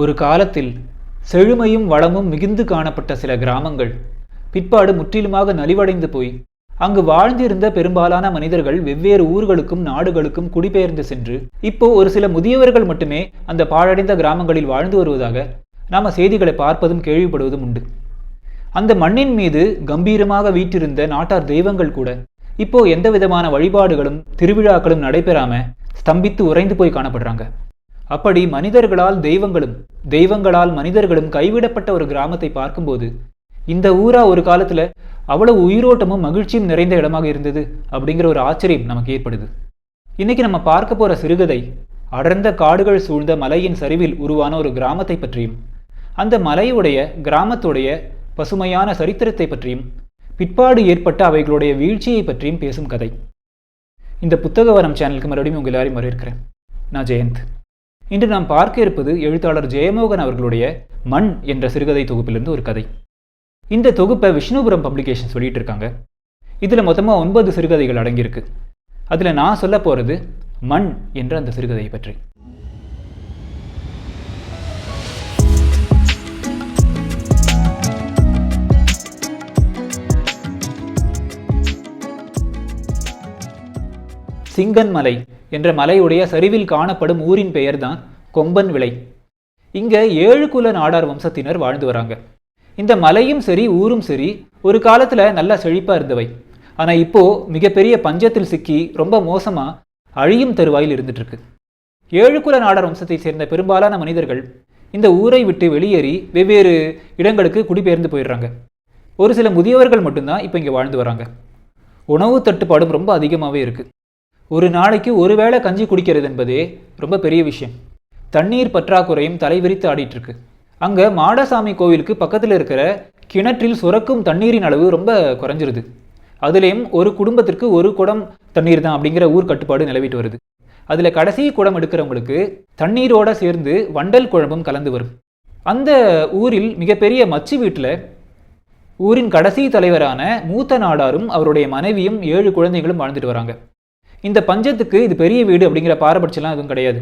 ஒரு காலத்தில் செழுமையும் வளமும் மிகுந்து காணப்பட்ட சில கிராமங்கள் பிற்பாடு முற்றிலுமாக நலிவடைந்து போய் அங்கு வாழ்ந்திருந்த பெரும்பாலான மனிதர்கள் வெவ்வேறு ஊர்களுக்கும் நாடுகளுக்கும் குடிபெயர்ந்து சென்று இப்போ ஒரு சில முதியவர்கள் மட்டுமே அந்த பாழடைந்த கிராமங்களில் வாழ்ந்து வருவதாக நாம செய்திகளை பார்ப்பதும் கேள்விப்படுவதும் உண்டு. அந்த மண்ணின் மீது கம்பீரமாக வீற்றிருந்த நாட்டார் தெய்வங்கள் கூட இப்போ எந்த விதமான வழிபாடுகளும் திருவிழாக்களும் நடைபெறாம ஸ்தம்பித்து உறைந்து போய் காணப்படுறாங்க. அப்படி மனிதர்களால் தெய்வங்களும் தெய்வங்களால் மனிதர்களும் கைவிடப்பட்ட ஒரு கிராமத்தை பார்க்கும்போது இந்த ஊரா ஒரு காலத்துல அவ்வளவு உயிரோட்டமும் மகிழ்ச்சியும் நிறைந்த இடமாக இருந்தது அப்படிங்கிற ஒரு ஆச்சரியம் நமக்கு ஏற்படுது. இன்னைக்கு நம்ம பார்க்க போற சிறுகதை அடர்ந்த காடுகள் சூழ்ந்த மலையின் சரிவில் உருவான ஒரு கிராமத்தை பற்றியும் அந்த மலையுடைய கிராமத்துடைய பசுமையான சரித்திரத்தை பற்றியும் பிற்பாடு ஏற்பட்ட அவைகளுடைய வீழ்ச்சியை பற்றியும் பேசும் கதை. இந்த புத்தக வரம் சேனலுக்கு மறுபடியும் உங்கள் எல்லாரையும் வரவேற்கிறேன். நான் ஜெயந்த். இன்று நாம் பார்க்க இருப்பது எழுத்தாளர் ஜெயமோகன் அவர்களுடைய மண் என்ற சிறுகதை தொகுப்பிலிருந்து ஒரு கதை. இந்த தொகுப்பை விஷ்ணுபுரம் பப்ளிகேஷன்ஸ் வெளியிட்டு இருக்காங்க இதில் மொத்தமாக ஒன்பது சிறுகதைகள் அடங்கியிருக்கு. அதில் நான் சொல்ல போகிறது மண் என்ற அந்த சிறுகதையை பற்றி. சிங்கன் மலை என்ற மலையுடைய சரிவில் காணப்படும் ஊரின் பெயர்தான் கொம்பன் விளை. இங்க ஏழு குல நாடார் வம்சத்தினர் வாழ்ந்து வராங்க. இந்த மலையும் சரி ஊரும் சரி ஒரு காலத்துல நல்லா செழிப்பா இருந்தவை. ஆனா இப்போ மிகப்பெரிய பஞ்சத்தில் சிக்கி ரொம்ப மோசமா அழியும் தருவாயில் இருந்துட்டு இருக்கு ஏழு குல நாடார் வம்சத்தை சேர்ந்த பெரும்பாலான மனிதர்கள் இந்த ஊரை விட்டு வெளியேறி வெவ்வேறு இடங்களுக்கு குடிபெயர்ந்து போயிடுறாங்க. ஒரு சில முதியவர்கள் மட்டும்தான் இப்போ இங்கே வாழ்ந்து வராங்க. உணவு தட்டுப்பாடும் ரொம்ப அதிகமாகவே இருக்குது ஒரு நாளைக்கு ஒரு வேளை கஞ்சி குடிக்கிறது என்பதே ரொம்ப பெரிய விஷயம். தண்ணீர் பற்றாக்குறையும் தலைவிரித்து ஆடிட்டுருக்கு. அங்கே மாடசாமி கோவிலுக்கு பக்கத்தில் இருக்கிற கிணற்றில் சுரக்கும் தண்ணீரின் அளவு ரொம்ப குறைஞ்சிருது. அதுலேயும் ஒரு குடும்பத்திற்கு ஒரு குடம் தண்ணீர் தான் அப்படிங்கிற ஊர் கட்டுப்பாடு நிலவிட்டு வருது. அதில் கடைசி குடம் எடுக்கிறவங்களுக்கு தண்ணீரோடு சேர்ந்து வண்டல் குழம்பும் கலந்து வரும். அந்த ஊரில் மிகப்பெரிய மச்சு வீட்டில் ஊரின் கடைசி தலைவரான மூத்த நாடாரும் அவருடைய மனைவியும் ஏழு குழந்தைகளும் வாழ்ந்துட்டு வராங்க. இந்த பஞ்சத்துக்கு இது பெரிய வீடு அப்படிங்கிற பாரபட்சம்லாம் எதுவும் கிடையாது.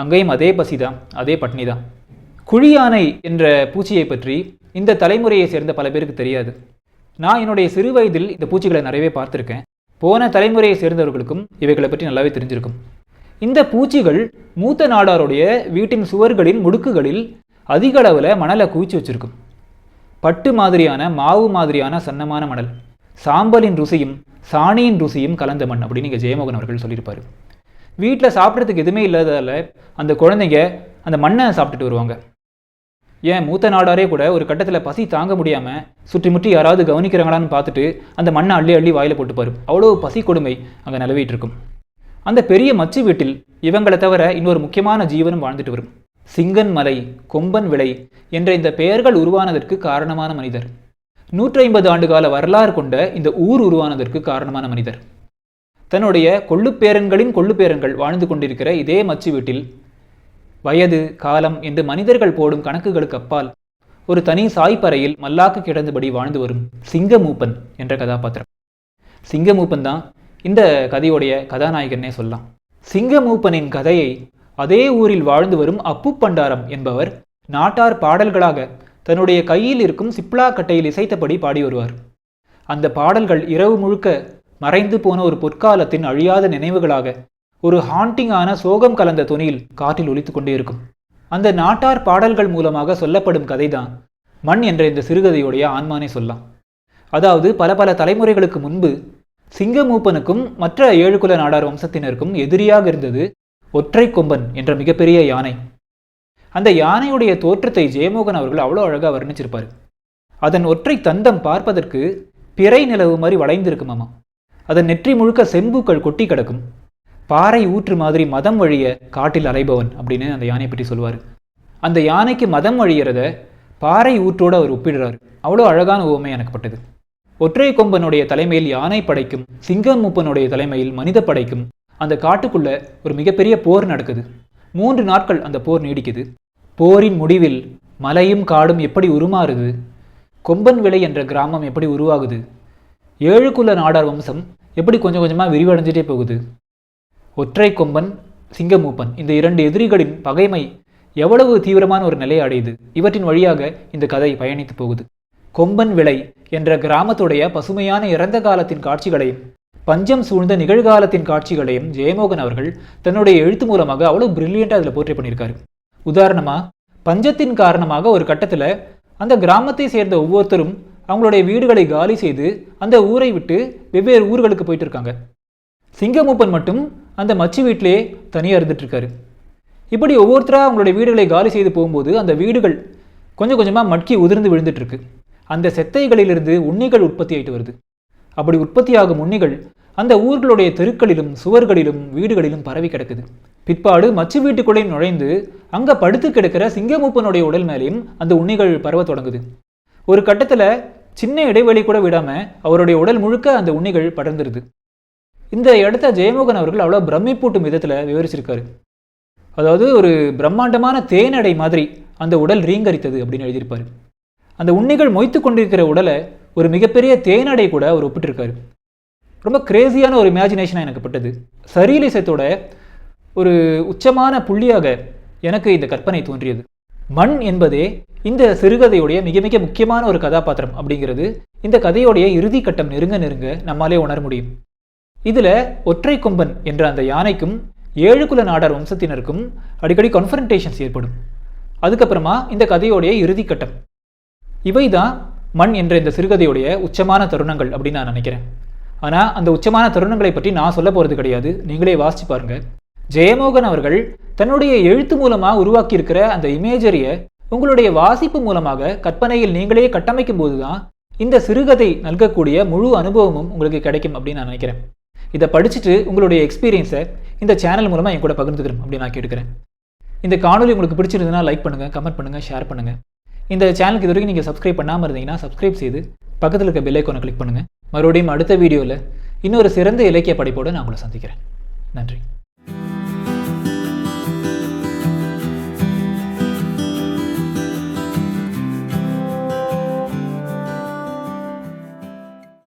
அங்கேயும் அதே பசி தான் அதே பட்னி தான் குழியானை என்ற பூச்சியை பற்றி இந்த தலைமுறையை சேர்ந்த பல பேருக்கு தெரியாது. நான் என்னுடைய சிறு வயதில் இந்த பூச்சிகளை நிறையவே பார்த்துருக்கேன். போன தலைமுறையை சேர்ந்தவர்களுக்கும் இவைகளை பற்றி நல்லாவே தெரிஞ்சிருக்கும். இந்த பூச்சிகள் மூத்த நாடாருடைய வீட்டின் சுவர்களின் முடுக்குகளில் அதிக அளவில் மணலை குவிச்சு வச்சிருக்கும். பட்டு மாதிரியான மாவு மாதிரியான சன்னமான மணல். சாம்பலின் ருசியும் சாணியின் ருசியும் கலந்த மண் அப்படின்னு இங்கே ஜெயமோகன் அவர்கள் சொல்லியிருப்பார். வீட்டில் சாப்பிட்றதுக்கு எதுவுமே இல்லாததால் அந்த குழந்தைங்க அந்த மண்ணை சாப்பிட்டுட்டு வருவாங்க. ஏன் மூத்த நாடாரே கூட ஒரு கட்டத்தில் பசி தாங்க முடியாமல் சுற்றி முற்றி யாராவது கவனிக்கிறாங்களான்னு பார்த்துட்டு அந்த மண்ணை அள்ளி அள்ளி வாயில் போட்டுப்பாரு. அவ்வளோ பசி கொடுமை அங்கே நிலவிட்டு இருக்கும் அந்த பெரிய மச்சு வீட்டில் இவங்களை தவிர இன்னொரு முக்கியமான ஜீவனும் வாழ்ந்துட்டு வரும். சிங்கன் மலை கொம்பன் விளை என்ற இந்த பெயர்கள் உருவானதற்கு காரணமான மனிதர். நூற்றி ஐம்பது ஆண்டு கால வரலாறு கொண்ட இந்த ஊர் உருவானதற்கு காரணமான மனிதர். தன்னுடைய கொள்ளுப்பேரன்களின் கொள்ளுப்பேரன்கள் வாழ்ந்து கொண்டிருக்கிற இதே மச்சு வீட்டில் வயது காலம் என்று மனிதர்கள் போடும் கணக்குகளுக்கு அப்பால் ஒரு தனி சாய்ப்பறையில் மல்லாக்கு கிடந்தபடி வாழ்ந்து வரும் சிங்கமூப்பன் என்ற கதாபாத்திரம். சிங்கமூப்பன் தான் இந்த கதையுடைய கதாநாயகனே சொல்லலாம். சிங்கமூப்பனின் கதையை அதே ஊரில் வாழ்ந்து வரும் அப்பு பண்டாரம் என்பவர் நாட்டார் பாடல்களாக தன்னுடைய கையில் இருக்கும் சிப்லா கட்டையில் இசைத்தபடி பாடி வருவார். அந்த பாடல்கள் இரவு முழுக்க மறைந்து போன ஒரு பொற்காலத்தின் அழியாத நினைவுகளாக ஒரு ஹாண்டிங்கான சோகம் கலந்த துணியில் காற்றில் ஒலித்து கொண்டே இருக்கும். அந்த நாட்டார் பாடல்கள் மூலமாக சொல்லப்படும் கதைதான் மண் என்ற இந்த சிறுகதையுடைய ஆன்மானே சொல்லலாம். அதாவது பல பல தலைமுறைகளுக்கு முன்பு சிங்கமூப்பனுக்கும் மற்ற ஏழு குல நாடார் வம்சத்தினருக்கும் எதிரியாக இருந்தது ஒற்றை கொம்பன் என்ற மிகப்பெரிய யானை. அந்த யானையுடைய தோற்றத்தை ஜெயமோகன் அவர்கள் அவ்வளோ அழகாக வர்ணிச்சிருப்பார். அதன் ஒற்றை தந்தம் பார்ப்பதற்கு பிறை நிலவு மாதிரி வளைந்திருக்குமாமா அதன் நெற்றி முழுக்க செம்புக்கள் கொட்டி கிடக்கும். பாறை ஊற்று மாதிரி மதம் வழிய காட்டில் அலைபவன் அப்படின்னு அந்த யானையை பற்றி சொல்லுவார் அந்த யானைக்கு மதம் வழிகிறத பாறை ஊற்றோடு அவர் ஒப்பிடுறாரு. அவ்வளோ அழகான உவமை எனக்குப்பட்டது. ஒற்றை கொம்பனுடைய தலைமையில் யானை படைக்கும் சிங்கம் மூப்பனுடைய தலைமையில் மனித படைக்கும் அந்த காட்டுக்குள்ள ஒரு மிகப்பெரிய போர் நடக்குது. மூன்று நாட்கள் அந்த போர் நீடிக்குது. போரின் முடிவில் மலையும் காடும் எப்படி உருமாறுது? கொம்பன் விளை என்ற கிராமம் எப்படி உருவாகுது? ஏழுக்குள்ள நாடார் வம்சம் எப்படி கொஞ்சம் கொஞ்சமாக விரிவடைஞ்சிட்டே போகுது? ஒற்றை கொம்பன் சிங்கமூப்பன் இந்த இரண்டு எதிரிகளின் பகைமை எவ்வளவு தீவிரமான ஒரு நிலையை அடையுது? இவற்றின் வழியாக இந்த கதை பயணித்து போகுது. கொம்பன் விளை என்ற கிராமத்துடைய பசுமையான இறந்த காலத்தின் காட்சிகளையும் பஞ்சம் சூழ்ந்த நிகழ்காலத்தின் காட்சிகளையும் ஜெயமோகன் அவர்கள் தன்னுடைய எழுத்து மூலமாக அவ்வளவு பிரில்லியண்டாக அதில் போர்ட்ரே பண்ணியிருக்காரு. உதாரணமாக பஞ்சத்தின் காரணமாக ஒரு கட்டத்தில் அந்த கிராமத்தை சேர்ந்த ஒவ்வொருத்தரும் அவங்களுடைய வீடுகளை காலி செய்து அந்த ஊரை விட்டு வெவ்வேறு ஊர்களுக்கு போயிட்டு இருக்காங்க. சிங்கமூப்பன் மட்டும் அந்த மச்சு வீட்டிலேயே தனியாக இருந்துட்டுருக்காரு இப்படி ஒவ்வொருத்தராக அவங்களுடைய வீடுகளை காலி செய்து போகும்போது அந்த வீடுகள் கொஞ்சம் கொஞ்சமாக மட்கி உதிர்ந்து விழுந்துட்டுருக்கு அந்த செத்தைகளிலிருந்து உண்ணிகள் உற்பத்தி ஆயிட்டு வருது. அப்படி உற்பத்தியாகும் உண்ணிகள் அந்த ஊர்களுடைய தெருக்களிலும் சுவர்களிலும் வீடுகளிலும் பரவி கிடக்குது. பிற்பாடு மச்சு வீட்டுக்குள்ளே நுழைந்து அங்க படுத்து கிடக்கிற சிங்கமூப்பனுடைய உடல் மேலேயும் அந்த உண்ணிகள் பரவ தொடங்குது. ஒரு கட்டத்தில் சின்ன இடைவெளி கூட விடாம அவருடைய உடல் முழுக்க அந்த உண்ணிகள் படர்ந்துருது. இந்த இடத்த ஜெயமோகன் அவர்கள் அவ்வளோ பிரமிப்பூட்டும் விதத்தில் விவரிச்சிருக்காரு. அதாவது ஒரு பிரம்மாண்டமான தேனடை மாதிரி அந்த உடல் ரீங்கரித்தது அப்படின்னு எழுதியிருப்பார். அந்த உண்ணிகள் மொய்த்து கொண்டிருக்கிற உடலை ஒரு மிகப்பெரிய தேனடை கூட அவர் ஒப்பிட்டிருக்காரு. ரொம்ப கிரேசியான ஒரு இமேஜினேஷனாக எனக்கு பட்டது. சரீலிசத்தோட ஒரு உச்சமான புள்ளியாக எனக்கு இந்த கற்பனை தோன்றியது. மண் என்பதே இந்த சிறுகதையுடைய மிக மிக முக்கியமான ஒரு கதாபாத்திரம் அப்படிங்கிறது. இந்த கதையுடைய இறுதி கட்டம் நெருங்க நெருங்க நம்மாலே உணர முடியும். இதில் ஒற்றை கொம்பன் என்ற அந்த யானைக்கும் ஏழு குல நாடார் வம்சத்தினருக்கும் அடிக்கடி கான்ஃபரன்டேஷன்ஸ் ஏற்படும். அதுக்கப்புறமா இந்த கதையோடைய இறுதி கட்டம். இவை தான் மண் என்ற இந்த சிறுகதையுடைய உச்சமான தருணங்கள் அப்படின்னு நான் நினைக்கிறேன். ஆனால் அந்த உச்சமான தருணங்களை பற்றி நான் சொல்ல போகிறது கிடையாது. நீங்களே வாசிச்சு பாருங்கள் ஜெயமோகன் அவர்கள் தன்னுடைய எழுத்து மூலமாக உருவாக்கியிருக்கிற அந்த இமேஜரியை உங்களுடைய வாசிப்பு மூலமாக கற்பனையில் நீங்களே கட்டமைக்கும் போது தான் இந்த சிறுகதை நல்கக்கூடிய முழு அனுபவமும் உங்களுக்கு கிடைக்கும் அப்படின்னு நான் நினைக்கிறேன். இதை படிச்சுட்டு உங்களுடைய எக்ஸ்பீரியன்ஸை இந்த சேனல் மூலமாக என் கூட பகிர்ந்துக்கிறேன் அப்படின்னு நான் கேட்டுக்கிறேன். இந்த காணொலி உங்களுக்கு பிடிச்சிருந்ததுன்னா லைக் பண்ணுங்கள் கமெண்ட் பண்ணுங்கள் ஷேர் பண்ணுங்கள் இந்த சேனலுக்கு இது வரைக்கும் நீங்கள் சப்ஸ்கிரைப் பண்ணாமல் இருந்தீங்கன்னா சப்ஸ்கிரைப் செய்து பக்கத்தில் இருக்க பெல் கிளிக் பண்ணுங்கள் மறுபடியும் அடுத்த வீடியோவில் இன்னொரு சிறந்த இலக்கிய படைப்போடு நான் உங்களை சந்திக்கிறேன். நன்றி.